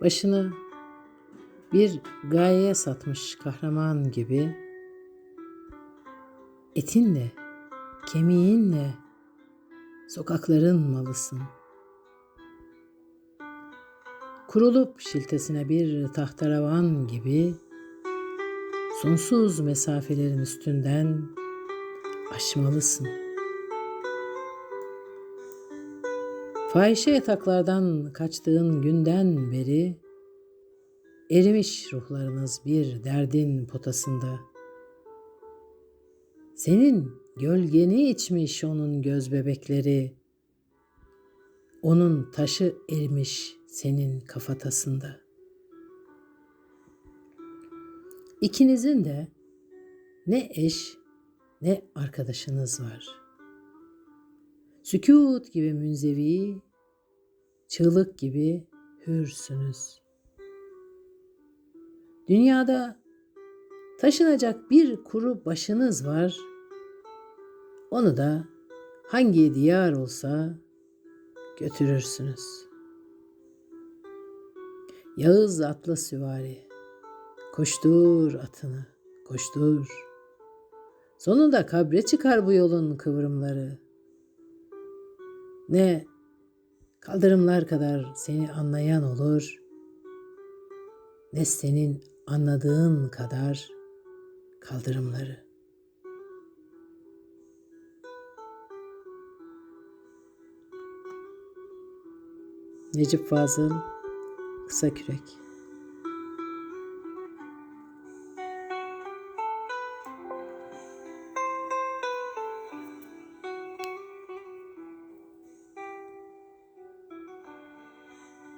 Başını bir gayeye satmış kahraman gibi etinle, kemiğinle sokakların malısın. Kurulup şiltesine bir tahtaravan gibi sonsuz mesafelerin üstünden aşmalısın. Fahişe yataklardan kaçtığın günden beri erimiş ruhlarınız bir derdin potasında. Senin gölgeni içmiş onun göz bebekleri. Onun taşı erimiş senin kafatasında. İkinizin de ne eş ne arkadaşınız var. Sükut gibi münzevi, çığlık gibi hürsünüz. Dünyada taşınacak bir kuru başınız var. Onu da hangi diyar olsa götürürsünüz. Yağız atlı süvari, koştur atını, koştur. Sonunda kabre çıkar bu yolun kıvrımları. Ne kaldırımlar kadar seni anlayan olur, ne senin anladığın kadar kaldırımları. Necip Fazıl Kısa Kürek